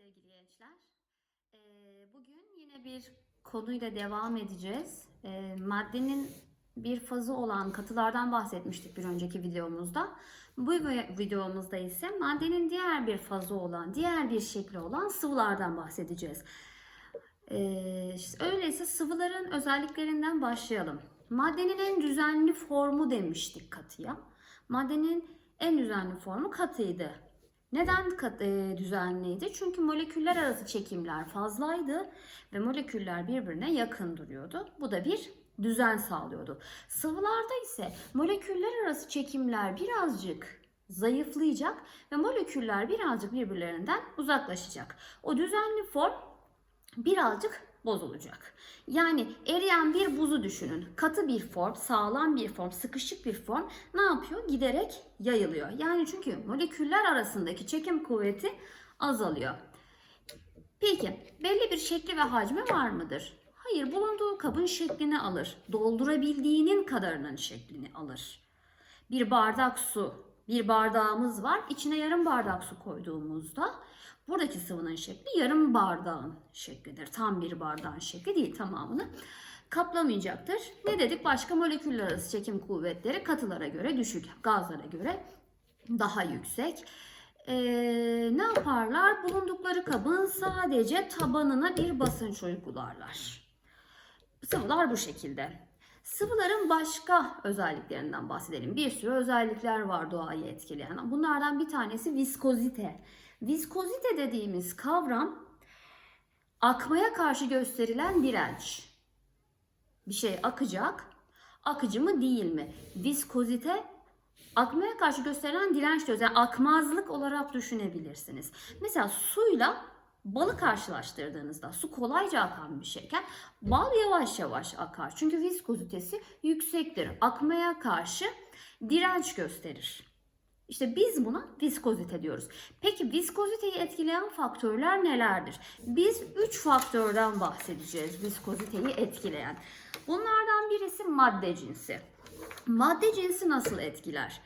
sevgili gençler. Ee, bugün yine bir konuyla devam edeceğiz. Ee, maddenin bir fazı olan katılardan bahsetmiştik bir önceki videomuzda. Bu vi- videomuzda ise maddenin diğer bir fazı olan, diğer bir şekli olan sıvılardan bahsedeceğiz. Ee, öyleyse sıvıların özelliklerinden başlayalım. Maddenin en düzenli formu demiştik katıya. Maddenin en düzenli formu katıydı. Neden e, düzenliydi? Çünkü moleküller arası çekimler fazlaydı ve moleküller birbirine yakın duruyordu. Bu da bir düzen sağlıyordu. Sıvılarda ise moleküller arası çekimler birazcık zayıflayacak ve moleküller birazcık birbirlerinden uzaklaşacak. O düzenli form birazcık bozulacak. Yani eriyen bir buzu düşünün. Katı bir form, sağlam bir form, sıkışık bir form ne yapıyor? Giderek yayılıyor. Yani çünkü moleküller arasındaki çekim kuvveti azalıyor. Peki belli bir şekli ve hacmi var mıdır? Hayır, bulunduğu kabın şeklini alır. Doldurabildiğinin kadarının şeklini alır. Bir bardak su, bir bardağımız var. İçine yarım bardak su koyduğumuzda buradaki sıvının şekli yarım bardağın şeklidir. Tam bir bardağın şekli değil tamamını kaplamayacaktır. Ne dedik? Başka moleküller arası çekim kuvvetleri katılara göre düşük, gazlara göre daha yüksek. Ee, ne yaparlar? Bulundukları kabın sadece tabanına bir basınç uygularlar. Sıvılar bu şekilde. Sıvıların başka özelliklerinden bahsedelim. Bir sürü özellikler var doğayı etkileyen. Bunlardan bir tanesi viskozite. Viskozite dediğimiz kavram akmaya karşı gösterilen direnç. Bir şey akacak, akıcı mı değil mi? Viskozite akmaya karşı gösterilen direnç diyoruz. Yani akmazlık olarak düşünebilirsiniz. Mesela suyla balı karşılaştırdığınızda su kolayca akan bir şeyken bal yavaş yavaş akar. Çünkü viskozitesi yüksektir. Akmaya karşı direnç gösterir. İşte biz buna viskozite diyoruz. Peki viskoziteyi etkileyen faktörler nelerdir? Biz 3 faktörden bahsedeceğiz viskoziteyi etkileyen. Bunlardan birisi madde cinsi. Madde cinsi nasıl etkiler?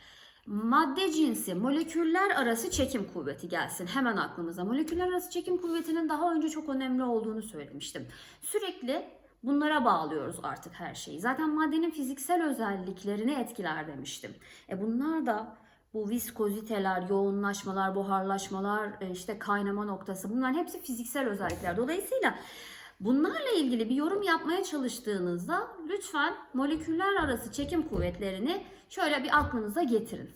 Madde cinsi moleküller arası çekim kuvveti gelsin hemen aklımıza. Moleküller arası çekim kuvvetinin daha önce çok önemli olduğunu söylemiştim. Sürekli bunlara bağlıyoruz artık her şeyi. Zaten maddenin fiziksel özelliklerini etkiler demiştim. E bunlar da bu viskoziteler, yoğunlaşmalar, buharlaşmalar, e, işte kaynama noktası bunların hepsi fiziksel özellikler. Dolayısıyla bunlarla ilgili bir yorum yapmaya çalıştığınızda lütfen moleküller arası çekim kuvvetlerini şöyle bir aklınıza getirin.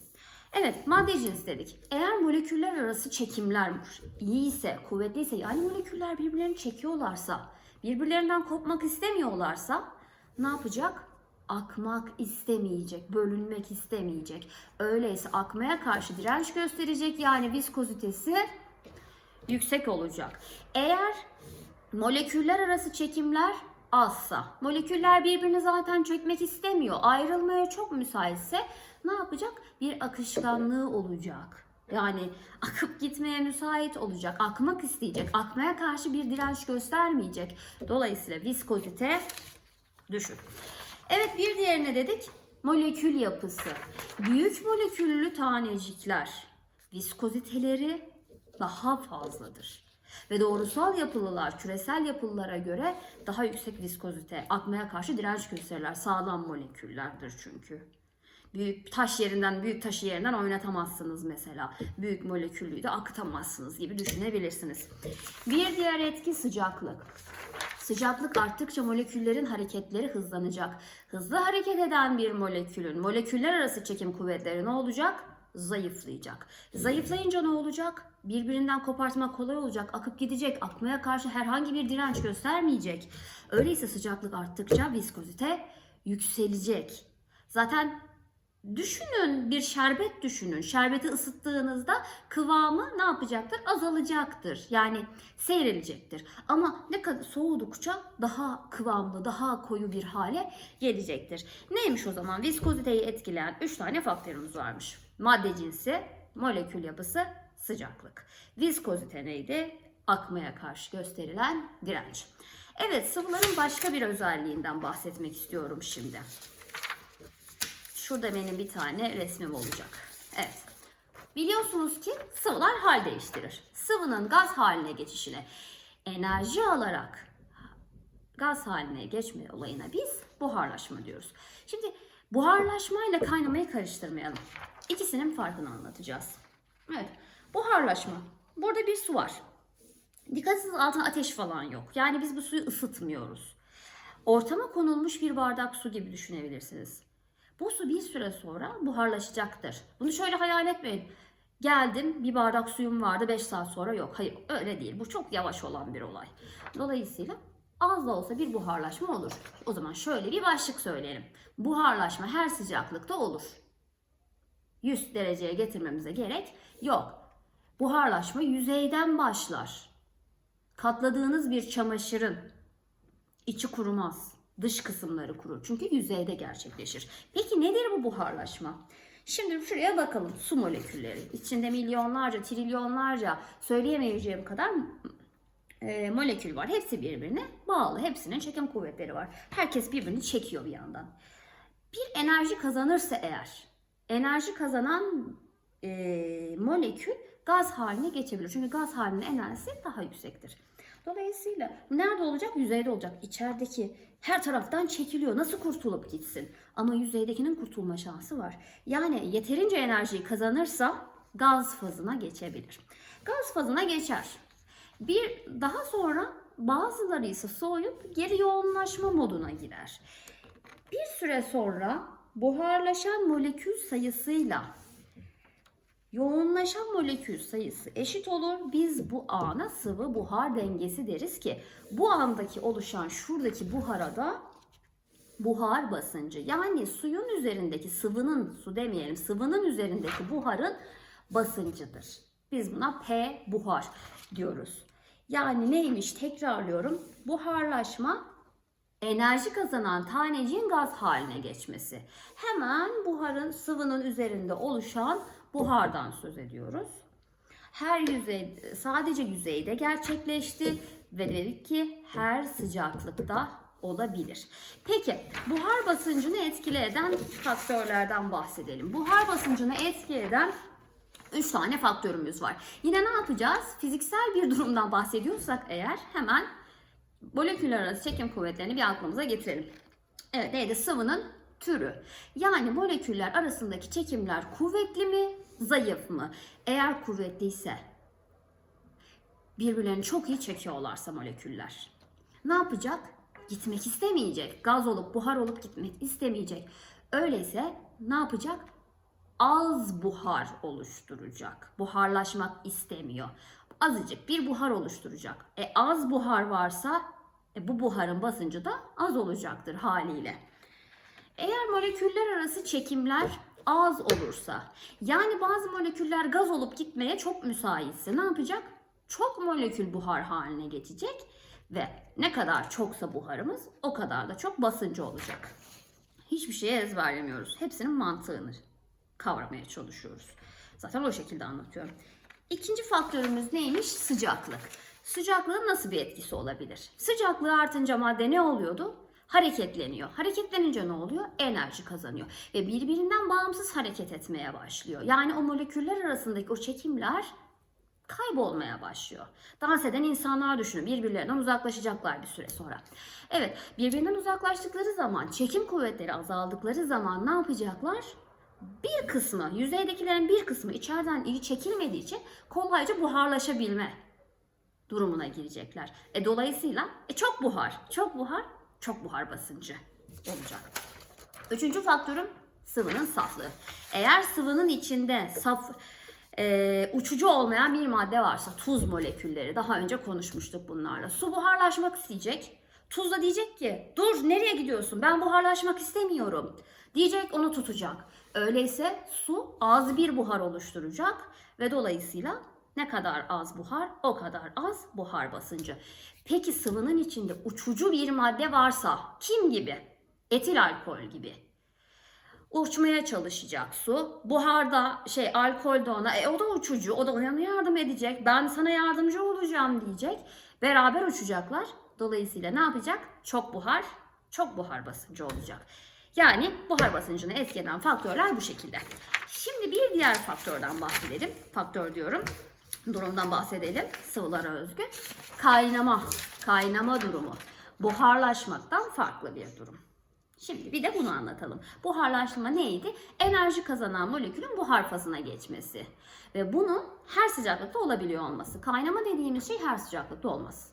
Evet madde cins dedik. Eğer moleküller arası çekimler iyiyse, kuvvetliyse yani moleküller birbirlerini çekiyorlarsa, birbirlerinden kopmak istemiyorlarsa ne yapacak? Akmak istemeyecek, bölünmek istemeyecek. Öyleyse akmaya karşı direnç gösterecek yani viskozitesi yüksek olacak. Eğer moleküller arası çekimler azsa, moleküller birbirini zaten çekmek istemiyor, ayrılmaya çok müsaitse ne yapacak? Bir akışkanlığı olacak. Yani akıp gitmeye müsait olacak, akmak isteyecek, akmaya karşı bir direnç göstermeyecek. Dolayısıyla viskozite düşük. Evet bir diğerine dedik molekül yapısı. Büyük moleküllü tanecikler viskoziteleri daha fazladır. Ve doğrusal yapılılar küresel yapılılara göre daha yüksek viskozite, akmaya karşı direnç gösterirler. Sağlam moleküllerdir çünkü. Büyük taş yerinden, büyük taşı yerinden oynatamazsınız mesela. Büyük moleküllüyü de akıtamazsınız gibi düşünebilirsiniz. Bir diğer etki sıcaklık. Sıcaklık arttıkça moleküllerin hareketleri hızlanacak. Hızlı hareket eden bir molekülün moleküller arası çekim kuvvetleri ne olacak? Zayıflayacak. Zayıflayınca ne olacak? Birbirinden kopartmak kolay olacak. Akıp gidecek. Akmaya karşı herhangi bir direnç göstermeyecek. Öyleyse sıcaklık arttıkça viskozite yükselecek. Zaten Düşünün bir şerbet düşünün. Şerbeti ısıttığınızda kıvamı ne yapacaktır? Azalacaktır. Yani seyrelecektir. Ama ne kadar soğudukça daha kıvamlı, daha koyu bir hale gelecektir. Neymiş o zaman? Viskoziteyi etkileyen 3 tane faktörümüz varmış. Madde cinsi, molekül yapısı, sıcaklık. Viskozite neydi? Akmaya karşı gösterilen direnç. Evet, sıvıların başka bir özelliğinden bahsetmek istiyorum şimdi. Şurada benim bir tane resmim olacak. Evet. Biliyorsunuz ki sıvılar hal değiştirir. sıvının gaz haline geçişine enerji alarak gaz haline geçme olayına biz buharlaşma diyoruz. Şimdi buharlaşma ile kaynamayı karıştırmayalım. İkisinin farkını anlatacağız. Evet, buharlaşma. Burada bir su var. Dikkat etsiniz altında ateş falan yok. Yani biz bu suyu ısıtmıyoruz. Ortama konulmuş bir bardak su gibi düşünebilirsiniz. Bu su bir süre sonra buharlaşacaktır. Bunu şöyle hayal etmeyin. Geldim bir bardak suyum vardı 5 saat sonra yok. Hayır öyle değil. Bu çok yavaş olan bir olay. Dolayısıyla az da olsa bir buharlaşma olur. O zaman şöyle bir başlık söyleyelim. Buharlaşma her sıcaklıkta olur. 100 dereceye getirmemize gerek yok. Buharlaşma yüzeyden başlar. Katladığınız bir çamaşırın içi kurumaz. Dış kısımları kurur. Çünkü yüzeyde gerçekleşir. Peki nedir bu buharlaşma? Şimdi şuraya bakalım. Su molekülleri. İçinde milyonlarca, trilyonlarca söyleyemeyeceğim kadar e, molekül var. Hepsi birbirine bağlı. Hepsinin çekim kuvvetleri var. Herkes birbirini çekiyor bir yandan. Bir enerji kazanırsa eğer, enerji kazanan e, molekül gaz haline geçebilir. Çünkü gaz halinin enerjisi daha yüksektir. Dolayısıyla nerede olacak? Yüzeyde olacak. İçerideki her taraftan çekiliyor. Nasıl kurtulup gitsin? Ama yüzeydekinin kurtulma şansı var. Yani yeterince enerjiyi kazanırsa gaz fazına geçebilir. Gaz fazına geçer. Bir daha sonra bazıları ise soğuyup geri yoğunlaşma moduna girer. Bir süre sonra buharlaşan molekül sayısıyla yoğunlaşan molekül sayısı eşit olur. Biz bu ana sıvı buhar dengesi deriz ki bu andaki oluşan şuradaki buhara da buhar basıncı yani suyun üzerindeki sıvının su demeyelim sıvının üzerindeki buharın basıncıdır. Biz buna P buhar diyoruz. Yani neymiş tekrarlıyorum. Buharlaşma enerji kazanan taneciğin gaz haline geçmesi. Hemen buharın sıvının üzerinde oluşan buhardan söz ediyoruz. Her yüzey sadece yüzeyde gerçekleşti ve dedik ki her sıcaklıkta olabilir. Peki buhar basıncını etki eden faktörlerden bahsedelim. Buhar basıncını etki eden 3 tane faktörümüz var. Yine ne yapacağız? Fiziksel bir durumdan bahsediyorsak eğer hemen moleküller arası çekim kuvvetlerini bir aklımıza getirelim. Evet neydi? Sıvının türü. Yani moleküller arasındaki çekimler kuvvetli mi, zayıf mı? Eğer kuvvetliyse birbirlerini çok iyi çekiyorlarsa moleküller. Ne yapacak? Gitmek istemeyecek. Gaz olup buhar olup gitmek istemeyecek. Öyleyse ne yapacak? Az buhar oluşturacak. Buharlaşmak istemiyor. Azıcık bir buhar oluşturacak. E az buhar varsa e, bu buharın basıncı da az olacaktır haliyle. Eğer moleküller arası çekimler az olursa, yani bazı moleküller gaz olup gitmeye çok müsaitse ne yapacak? Çok molekül buhar haline geçecek ve ne kadar çoksa buharımız o kadar da çok basıncı olacak. Hiçbir şeye ezberlemiyoruz. Hepsinin mantığını kavramaya çalışıyoruz. Zaten o şekilde anlatıyorum. İkinci faktörümüz neymiş? Sıcaklık. Sıcaklığın nasıl bir etkisi olabilir? Sıcaklığı artınca madde ne oluyordu? Hareketleniyor. Hareketlenince ne oluyor? Enerji kazanıyor. Ve birbirinden bağımsız hareket etmeye başlıyor. Yani o moleküller arasındaki o çekimler kaybolmaya başlıyor. Dans eden insanlar düşünün. Birbirlerinden uzaklaşacaklar bir süre sonra. Evet, birbirinden uzaklaştıkları zaman, çekim kuvvetleri azaldıkları zaman ne yapacaklar? Bir kısmı, yüzeydekilerin bir kısmı içeriden iyi çekilmediği için kolayca buharlaşabilme durumuna girecekler. E dolayısıyla e çok buhar, çok buhar, çok buhar basıncı olacak. Üçüncü faktörüm sıvının saflığı. Eğer sıvının içinde saf e, uçucu olmayan bir madde varsa tuz molekülleri daha önce konuşmuştuk bunlarla. Su buharlaşmak isteyecek. Tuz da diyecek ki dur nereye gidiyorsun ben buharlaşmak istemiyorum. Diyecek onu tutacak. Öyleyse su az bir buhar oluşturacak ve dolayısıyla ne kadar az buhar o kadar az buhar basıncı. Peki sıvının içinde uçucu bir madde varsa kim gibi? Etil alkol gibi uçmaya çalışacak su. Buharda şey alkol de ona e, o da uçucu o da ona yardım edecek. Ben sana yardımcı olacağım diyecek. Beraber uçacaklar. Dolayısıyla ne yapacak? Çok buhar, çok buhar basıncı olacak. Yani buhar basıncını etkileyen faktörler bu şekilde. Şimdi bir diğer faktörden bahsedelim. Faktör diyorum. Durumdan bahsedelim. Sıvılara özgü. Kaynama, kaynama durumu. Buharlaşmaktan farklı bir durum. Şimdi bir de bunu anlatalım. Buharlaşma neydi? Enerji kazanan molekülün buhar fazına geçmesi. Ve bunun her sıcaklıkta olabiliyor olması. Kaynama dediğimiz şey her sıcaklıkta olmaz.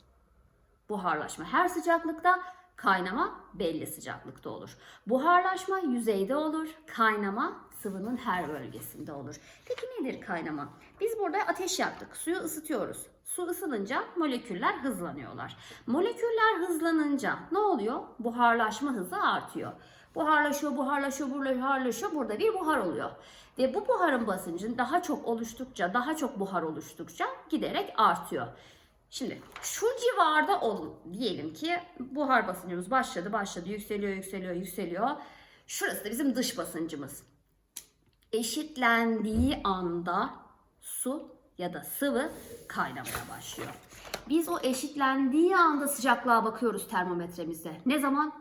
Buharlaşma her sıcaklıkta, kaynama belli sıcaklıkta olur. Buharlaşma yüzeyde olur, kaynama sıvının her bölgesinde olur. Peki nedir kaynama? Biz burada ateş yaktık, suyu ısıtıyoruz. Su ısınınca moleküller hızlanıyorlar. Moleküller hızlanınca ne oluyor? Buharlaşma hızı artıyor. Buharlaşıyor, buharlaşıyor, buharlaşıyor. Burada bir buhar oluyor. Ve bu buharın basıncın daha çok oluştukça, daha çok buhar oluştukça giderek artıyor. Şimdi şu civarda ol diyelim ki buhar basıncımız başladı, başladı, yükseliyor, yükseliyor, yükseliyor. Şurası da bizim dış basıncımız. Eşitlendiği anda su ya da sıvı kaynamaya başlıyor. Biz o eşitlendiği anda sıcaklığa bakıyoruz termometremizde. Ne zaman?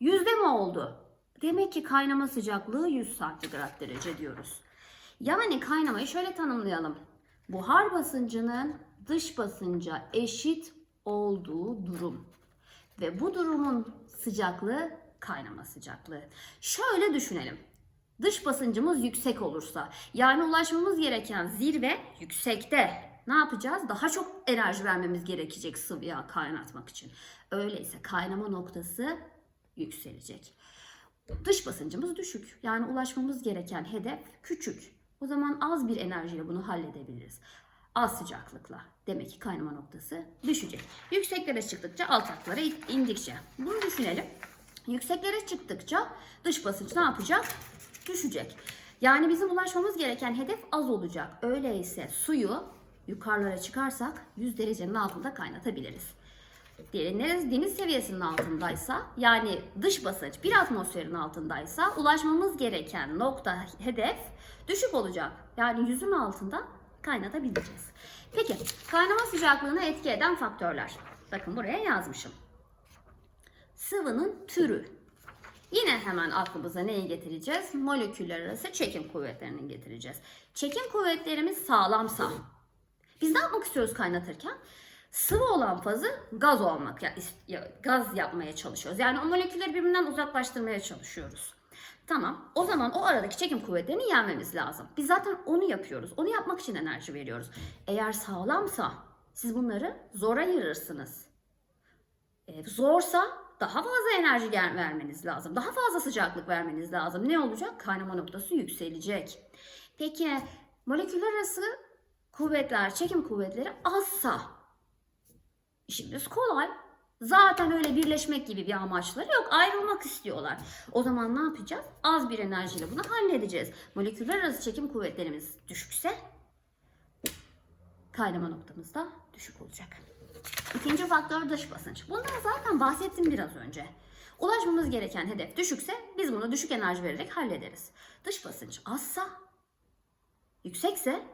Yüzde mi oldu? Demek ki kaynama sıcaklığı 100 santigrat derece diyoruz. Yani kaynamayı şöyle tanımlayalım. Buhar basıncının dış basınca eşit olduğu durum. Ve bu durumun sıcaklığı kaynama sıcaklığı. Şöyle düşünelim. Dış basıncımız yüksek olursa yani ulaşmamız gereken zirve yüksekte. Ne yapacağız? Daha çok enerji vermemiz gerekecek sıvıya kaynatmak için. Öyleyse kaynama noktası yükselecek. Dış basıncımız düşük. Yani ulaşmamız gereken hedef küçük. O zaman az bir enerjiyle bunu halledebiliriz. Az sıcaklıkla. Demek ki kaynama noktası düşecek. Yükseklere çıktıkça alçaklara indikçe. Bunu düşünelim. Yükseklere çıktıkça dış basınç ne yapacak? Düşecek. Yani bizim ulaşmamız gereken hedef az olacak. Öyleyse suyu yukarılara çıkarsak 100 derecenin altında kaynatabiliriz. Deniz, deniz seviyesinin altındaysa yani dış basınç bir atmosferin altındaysa ulaşmamız gereken nokta hedef düşük olacak. Yani yüzün altında kaynatabileceğiz. Peki kaynama sıcaklığına etki eden faktörler. Bakın buraya yazmışım. Sıvının türü. Yine hemen aklımıza neyi getireceğiz? Moleküller arası çekim kuvvetlerini getireceğiz. Çekim kuvvetlerimiz sağlamsa biz ne yapmak istiyoruz kaynatırken? Sıvı olan fazı gaz olmak, gaz yapmaya çalışıyoruz. Yani o molekülleri birbirinden uzaklaştırmaya çalışıyoruz. Tamam. O zaman o aradaki çekim kuvvetlerini yenmemiz lazım. Biz zaten onu yapıyoruz. Onu yapmak için enerji veriyoruz. Eğer sağlamsa siz bunları zora ayırırsınız. E, zorsa daha fazla enerji vermeniz lazım. Daha fazla sıcaklık vermeniz lazım. Ne olacak? Kaynama noktası yükselecek. Peki moleküller arası kuvvetler, çekim kuvvetleri azsa işimiz kolay. Zaten öyle birleşmek gibi bir amaçları yok. Ayrılmak istiyorlar. O zaman ne yapacağız? Az bir enerjiyle bunu halledeceğiz. Moleküller arası çekim kuvvetlerimiz düşükse kaynama noktamız da düşük olacak. İkinci faktör dış basınç. Bundan zaten bahsettim biraz önce. Ulaşmamız gereken hedef düşükse biz bunu düşük enerji vererek hallederiz. Dış basınç azsa, yüksekse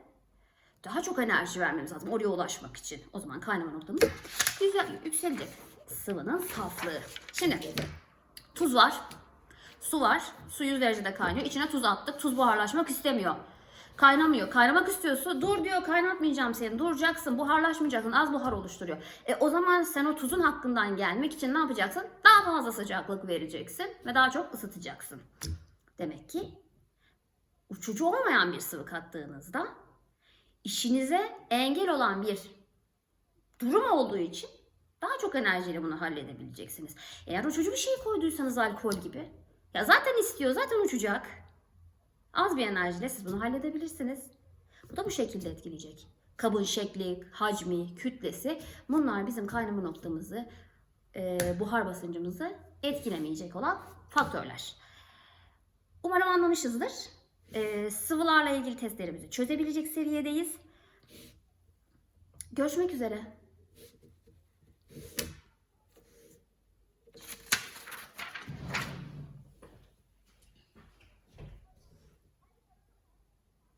daha çok enerji vermemiz lazım oraya ulaşmak için. O zaman kaynama noktamız güzel yükselecek. Sıvının saflığı. Şimdi tuz var, su var. Su 100 derecede kaynıyor. İçine tuz attık. Tuz buharlaşmak istemiyor. Kaynamıyor. Kaynamak istiyorsa dur diyor kaynatmayacağım seni. Duracaksın buharlaşmayacaksın. Az buhar oluşturuyor. E o zaman sen o tuzun hakkından gelmek için ne yapacaksın? Daha fazla sıcaklık vereceksin ve daha çok ısıtacaksın. Demek ki uçucu olmayan bir sıvı kattığınızda işinize engel olan bir durum olduğu için daha çok enerjiyle bunu halledebileceksiniz. Eğer uçucu bir şey koyduysanız alkol gibi ya zaten istiyor, zaten uçacak. Az bir enerjiyle siz bunu halledebilirsiniz. Bu da bu şekilde etkileyecek. Kabın şekli, hacmi, kütlesi bunlar bizim kaynama noktamızı, e, buhar basıncımızı etkilemeyecek olan faktörler. Umarım anlamışızdır. E, sıvılarla ilgili testlerimizi çözebilecek seviyedeyiz. Görüşmek üzere.